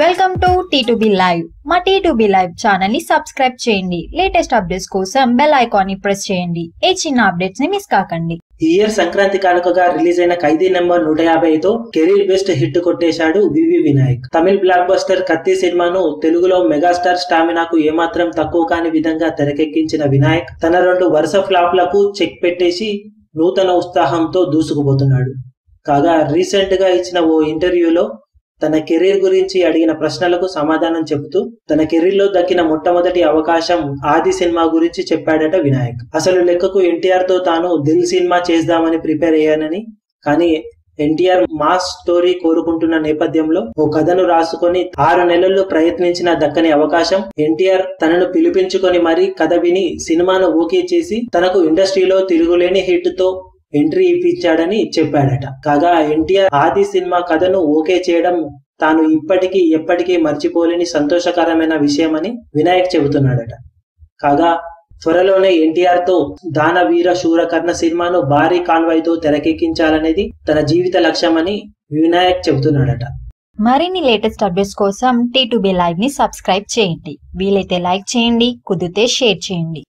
Welcome to T live మా T live ఛానల్ని subscribe చేయండి. లేటెస్ట్ అప్డేట్స్ కోసం బెల్ ఐకాన్ని ప్రెస్ చేయండి. ఏ చిన్న అప్డేట్స్ని మిస్ కాకండి. ఈ ఇయర్ సంక్రాంతి కానుకగా రిలీజ్ అయిన ఖైదీ నెంబర్ నూట యాభైతో కెరీర్ బెస్ట్ హిట్ కొట్టేశాడు VV Vinayak. Tamil blockbuster Kaththi సినిమాను తెలుగులో మెగాస్టార్ స్టామినాకు ఏమాత్రం తక్కువ కాని విధంగా తెరకెక్కించిన వినాయక్ తన రెండు వరుస ఫ్లాప్లకు చెక్ పెట్టేసి నూతన ఉత్సాహంతో దూసుకుపోతున్నాడు. కాగా రీసెంట్గా ఇచ్చిన ఓ ఇంటర్వ్యూలో తన కెరీర్ గురించి అడిగిన ప్రశ్నలకు సమాధానం చెబుతూ తన కెరీర్లో దక్కిన మొట్టమొదటి అవకాశం ఆది సినిమా గురించి చెప్పాడట వినాయక్. అసలు లెక్కకు ఎన్టీఆర్తో తాను దిల్ సినిమా చేద్దామని ప్రిపేర్ అయ్యానని కానీ ఎన్టీఆర్ మాస్ స్టోరీ కోరుకుంటున్న నేపథ్యంలో ఓ కథను రాసుకొని ఆరు నెలల్లో ప్రయత్నించిన దక్కని అవకాశం ఎన్టీఆర్ తనను పిలిపించుకొని మరీ కథ విని సినిమాను ఓకే చేసి తనకు ఇండస్ట్రీలో తిరుగులేని హిట్తో ఎంట్రీ ఇప్పించాడని చెప్పాడట. కాగా ఎన్టీఆర్ ఆది సినిమా కథను ఓకే చేయడం తాను ఇప్పటికీ ఎప్పటికీ మర్చిపోలేని సంతోషకరమైన విషయమని వినాయక్ చెబుతున్నాడట. కాగా త్వరలోనే ఎన్టీఆర్తో దానవీర శూరకర్ణ సినిమాను భారీ కాన్వాయ్తో తెరకెక్కించాలనేది తన జీవిత లక్ష్యమని వినాయక్ చెబుతున్నాడట. మరిన్ని లేటెస్ట్ అప్డేట్స్ కోసం టీ లైవ్ని సబ్స్క్రైబ్ చేయండి. వీలైతే లైక్ చేయండి కుదిరితే షేర్ చేయండి.